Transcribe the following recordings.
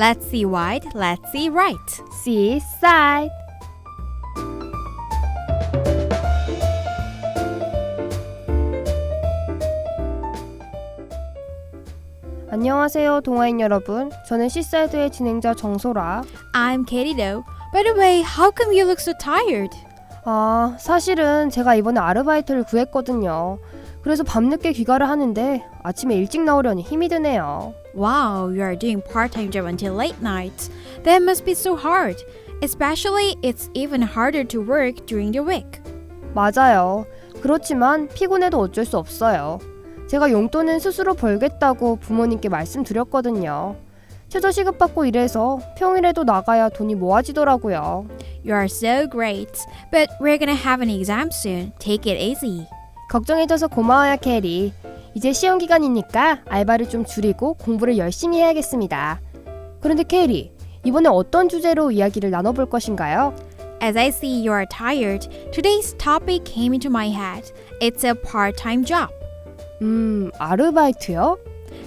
Let's see wide, let's see right. Seaside. 안녕하세요, 동아인 여러분. 저는 시사이드의 진행자 정소라. I'm Katie though. By the way, how come you look so tired? 아, 사실은 제가 이번에 아르바이트를 구했거든요. 그래서 밤늦게 귀가를 하는데 아침에 일찍 나오려니 힘이 드네요. Wow, you are doing part-time job until late nights. That must be so hard. Especially it's even harder to work during the week. 맞아요. 그렇지만 피곤해도 어쩔 수 없어요. 제가 용돈은 스스로 벌겠다고 부모님께 말씀드렸거든요. 최저 시급 받고 일해서 평일에도 나가야 돈이 모아지더라고요. You are so great. But we're gonna have an exam soon. Take it easy. 걱정해줘서 고마워요, 캐리. 이제 시험 기간이니까 알바를 좀 줄이고 공부를 열심히 해야겠습니다. 그런데 캐리, 이번에 어떤 주제로 이야기를 나눠볼 것인가요? As I see you are tired, today's topic came into my head. It's a part-time job. 음, 아르바이트요?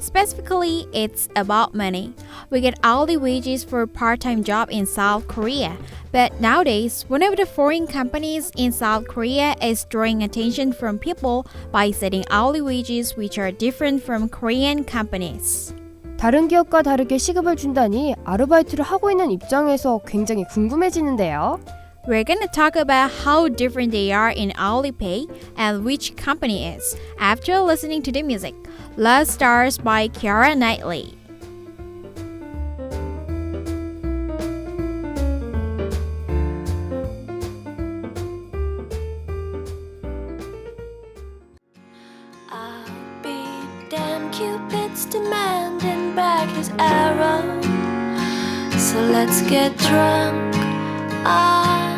Specifically, it's about money. We get hourly wages for part-time job in South Korea. But nowadays, one of the foreign companies in South Korea is drawing attention from people by setting hourly wages which are different from Korean companies. 다른 기업과 다르게 시급을 준다니 아르바이트를 하고 있는 입장에서 굉장히 궁금해지는데요. We're gonna talk about how different they are in hourly pay and which company is after listening to the music. Love Stars by Kiara Knightley. I'll be damn Cupid's demanding back his arrow. So let's get drunk on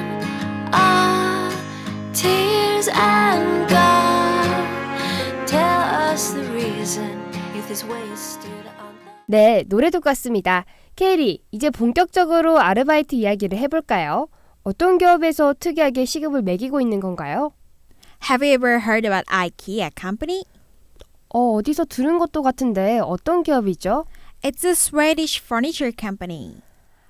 and go. Tell us the reason youth is wasted on. 네, 노래 듣고 왔습니다. 케이리, 이제 본격적으로 아르바이트 이야기를 해볼까요? 어떤 기업에서 특이하게 시급을 매기고 있는 건가요? Have you ever heard about IKEA company? 어, 어디서 들은 것도 같은데 어떤 기업이죠? It's a Swedish furniture company.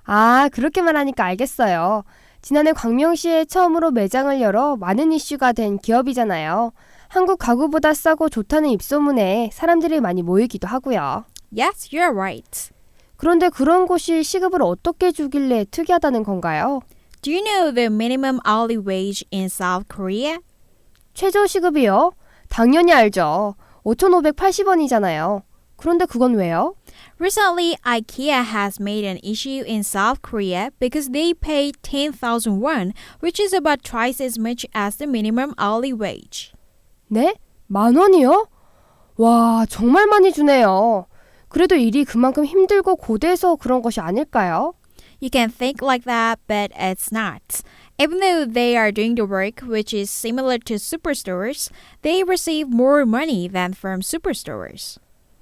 아, 그렇게 말하니까 알겠어요. 지난해 광명시에 처음으로 매장을 열어 많은 이슈가 된 기업이잖아요. 한국 가구보다 싸고 좋다는 입소문에 사람들이 많이 모이기도 하고요. Yes, you're right. 그런데 그런 곳이 시급을 어떻게 주길래 특이하다는 건가요? Do you know the minimum hourly wage in South Korea? 최저 시급이요? 당연히 알죠. 5,580원이잖아요. 그런데 그건 왜요? Recently, IKEA has made an issue in South Korea because they pay 10,000 won, which is about twice as much as the minimum hourly wage. 네? 만 원이요? 와, 정말 많이 주네요. 그래도 일이 그만큼 힘들고 고되서 그런 것이 아닐까요? You can think like that, but it's not. Even though they are doing the work which is similar to superstores, they receive more money than from superstores.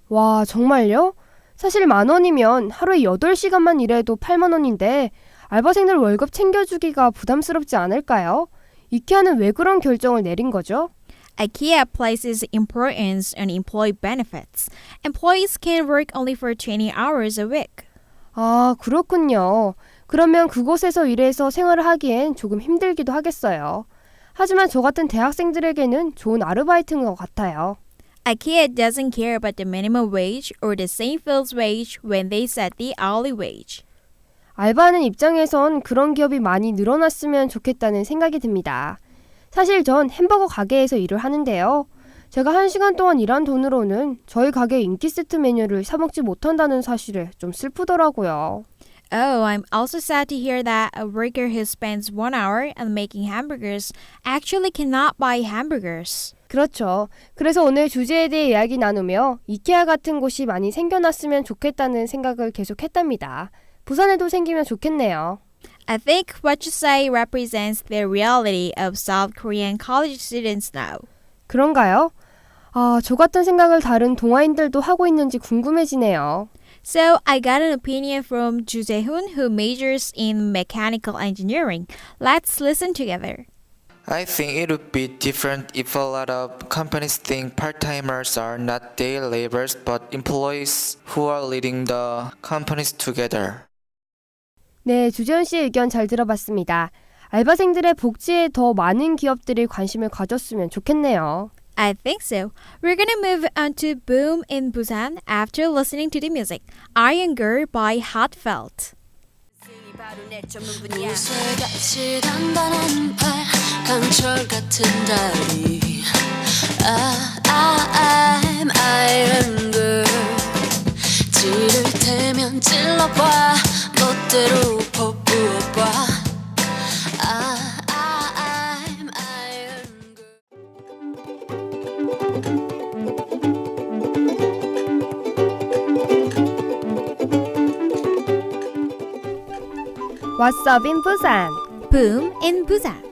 와, 정말요? 사실 만 원이면 하루에 8시간만 일해도 8만 원인데 알바생들 월급 챙겨주기가 부담스럽지 않을까요? 이케아는 왜 그런 결정을 내린 거죠? IKEA places importance on employee benefits. Employees can work only for 20 hours a week. 아, 그렇군요. 그러면 그곳에서 일해서 생활을 하기엔 조금 힘들기도 하겠어요. 하지만 저 같은 대학생들에게는 좋은 아르바이트인 것 같아요. IKEA doesn't care about the minimum wage or the same field's wage when they set the hourly wage. 알바하는 입장에선 그런 기업이 많이 늘어났으면 좋겠다는 생각이 듭니다. 사실 전 햄버거 가게에서 일을 하는데요. 제가 한 시간 동안 일한 돈으로는 저희 가게 인기 세트 메뉴를 사먹지 못한다는 사실에 좀 슬프더라고요. Oh, I'm also sad to hear that a worker who spends one hour on making hamburgers actually cannot buy hamburgers. 그렇죠. 그래서 오늘 주제에 대해 이야기 나누며 이케아 같은 곳이 많이 생겨났으면 좋겠다는 생각을 계속했답니다. 부산에도 생기면 좋겠네요. I think what you say represents the reality of South Korean college students now. 그런가요? 아, 저 같은 생각을 다른 동아인들도 하고 있는지 궁금해지네요. So I got an opinion from Ju Jae-hoon who majors in mechanical engineering. Let's listen together. I think it would be different if a lot of companies think part-timers are not day laborers but employees who are leading the companies together. 네, 주재현 씨의 의견 잘 들어봤습니다. 알바생들의 복지에 더 많은 기업들이 관심을 가졌으면 좋겠네요. I think so. We're gonna move on to Boom in Busan after listening to the music Iron Girl by Heartfelt. 강철 같은 다리 아, 아, I'm Iron Girl 찌를 테면 찔러봐 멋대로 퍼부어봐 아, 아, I'm Iron Girl What's up in Busan? Boom in Busan.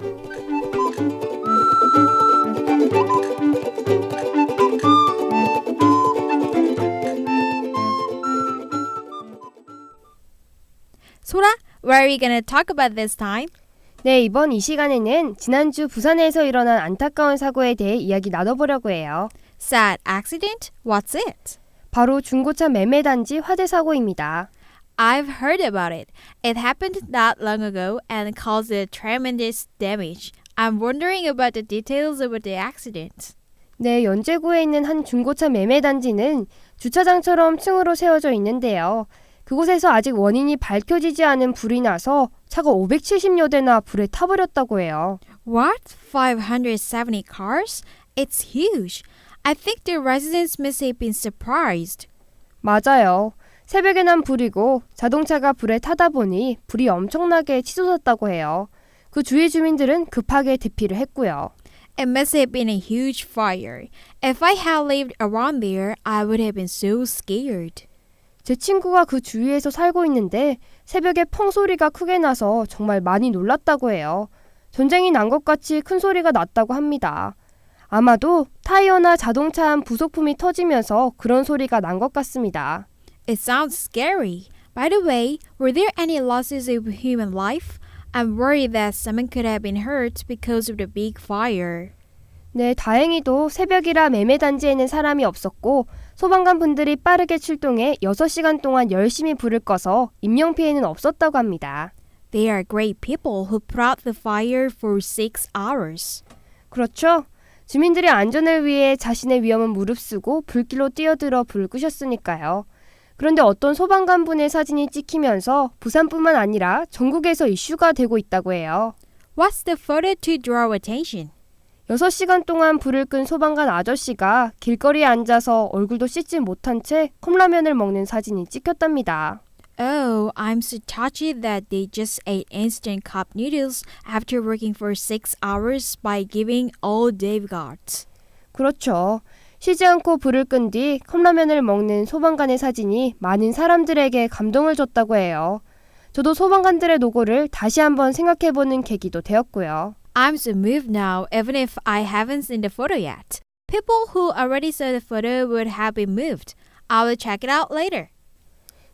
What are we gonna talk about this time? 네, 이번 이 시간에는 지난주 부산에서 일어난 안타까운 사고에 대해 이야기 나눠보려고 해요. Sad accident? What's it? 바로 중고차 매매 단지 화재 사고입니다. I've heard about it. It happened not long ago and caused tremendous damage. I'm wondering about the details about the accident. 네, 연제구에 있는 한 중고차 매매 단지는 주차장처럼 층으로 세워져 있는데요. 그곳에서 아직 원인이 밝혀지지 않은 불이 나서 차가 570여 대나 불에 타버렸다고 해요. What? 570 cars? It's huge. I think the residents must have been surprised. 맞아요. 새벽에 난 불이고 자동차가 불에 타다 보니 불이 엄청나게 치솟았다고 해요. 그 주위 주민들은 급하게 대피를 했고요. It must have been a huge fire. If I had lived around there, I would have been so scared. 제 친구가 그 주위에서 살고 있는데 새벽에 펑 소리가 크게 나서 정말 많이 놀랐다고 해요. 전쟁이 난 것 같이 큰 소리가 났다고 합니다. 아마도 타이어나 자동차 한 부속품이 터지면서 그런 소리가 난 것 같습니다. It sounds scary. By the way, were there any losses of human life? I'm worried that someone could have been hurt because of the big fire. 네, 다행히도 새벽이라 매매 단지에는 사람이 없었고 소방관 분들이 빠르게 출동해 6시간 동안 열심히 불을 꺼서 인명 피해는 없었다고 합니다. They are great people who put the fire for six hours. 그렇죠? 주민들의 안전을 위해 자신의 위험은 무릅쓰고 불길로 뛰어들어 불을 끄셨으니까요. 그런데 어떤 소방관 분의 사진이 찍히면서 부산뿐만 아니라 전국에서 이슈가 되고 있다고 해요. What's the photo to draw attention? 6시간 동안 불을 끈 소방관 아저씨가 길거리에 앉아서 얼굴도 씻지 못한 채 컵라면을 먹는 사진이 찍혔답니다. Oh, I'm so touched that they just ate instant cup noodles after working for six hours by giving all they've got. 그렇죠. 쉬지 않고 불을 끈 뒤 컵라면을 먹는 소방관의 사진이 많은 사람들에게 감동을 줬다고 해요. 저도 소방관들의 노고를 다시 한번 생각해보는 계기도 되었고요. I'm so moved now, even if I haven't seen the photo yet. People who already saw the photo would have been moved. I will check it out later.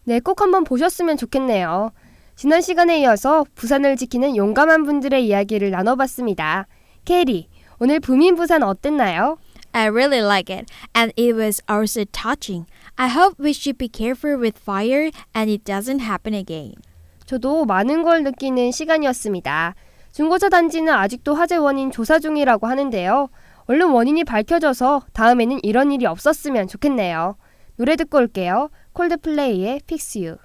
네, 꼭 한번 보셨으면 좋겠네요. 지난 시간에 이어서 부산을 지키는 용감한 분들의 이야기를 나눠봤습니다. 케리, 오늘 부민 부산 어땠나요? I really like it, and it was also touching. I hope we should be careful with fire and it doesn't happen again. 저도 많은 걸 느끼는 시간이었습니다. 중고차 단지는 아직도 화재 원인 조사 중이라고 하는데요. 얼른 원인이 밝혀져서 다음에는 이런 일이 없었으면 좋겠네요. 노래 듣고 올게요. 콜드플레이의 Fix You.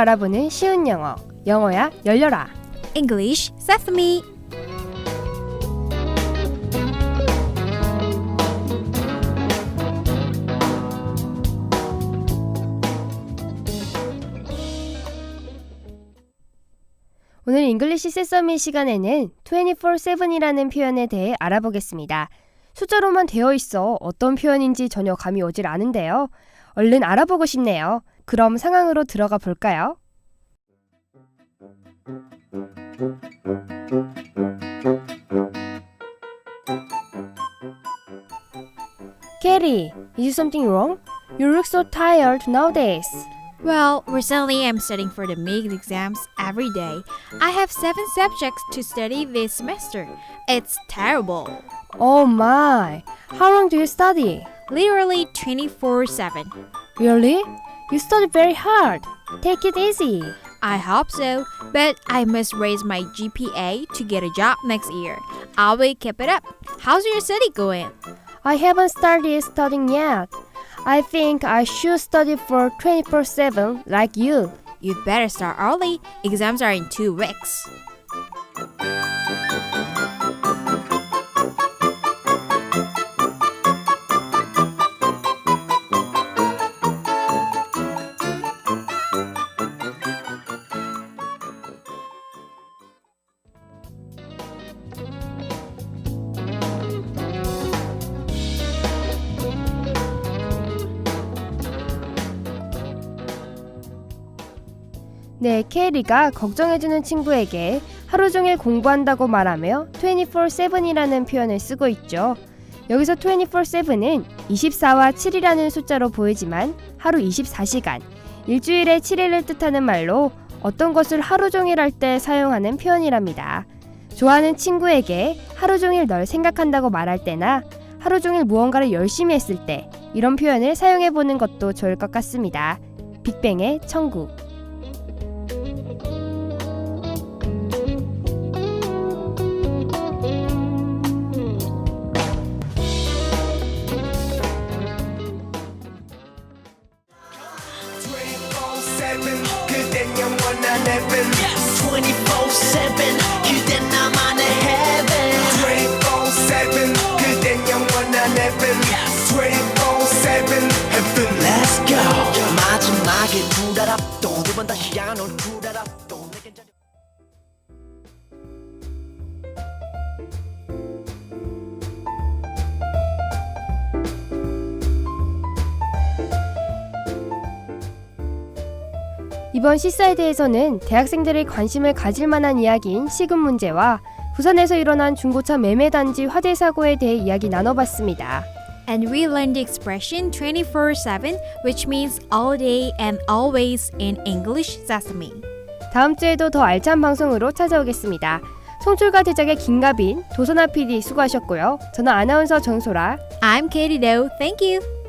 알아보는 쉬운 영어. 영어야 열려라. English Sesame. 오늘 잉글리시 세서미 시간에는 24/7이라는 표현에 대해 알아보겠습니다. 숫자로만 되어 있어 어떤 표현인지 전혀 감이 오질 않은데요. 얼른 알아보고 싶네요. 그럼 상황으로 들어가 볼까요? Katie, is something wrong? You look so tired nowadays. Well, recently I'm studying for the MIG exams every day. I have seven subjects to study this semester. It's terrible. Oh my! How long do you study? Literally 24 7. Really? You study very hard. Take it easy. I hope so, but I must raise my GPA to get a job next year. I will keep it up. How's your study going? I haven't started studying yet. I think I should study for 24 7 like you. You'd better start early. Exams are in two weeks. 네, 케리가 걱정해주는 친구에게 하루 종일 공부한다고 말하며 24-7이라는 표현을 쓰고 있죠. 여기서 24-7은 24와 7이라는 숫자로 보이지만 하루 24시간, 일주일에 7일을 뜻하는 말로 어떤 것을 하루 종일 할 때 사용하는 표현이랍니다. 좋아하는 친구에게 하루 종일 널 생각한다고 말할 때나 하루 종일 무언가를 열심히 했을 때 이런 표현을 사용해 보는 것도 좋을 것 같습니다. 빅뱅의 천국. 그댄 영원한 heaven 24-7 그댄 나만의 heaven 24-7 그댄 영원한 heaven 24-7 heaven Let's go 마지막에 불알압도 두번 다시 향한 이번 시사이드에서는 대학생들의 관심을 가질 만한 이야기인 시급 문제와 부산에서 일어난 중고차 매매 단지 화재 사고에 대해 이야기 나눠봤습니다. And we learned the expression 24 7, which means all day and always in English Sesame. 다음 주에도 더 알찬 방송으로 찾아오겠습니다. 송출과 제작의 김가빈, 도선아 PD 수고하셨고요. 저는 아나운서 정소라. I'm Katie Doe. Thank you.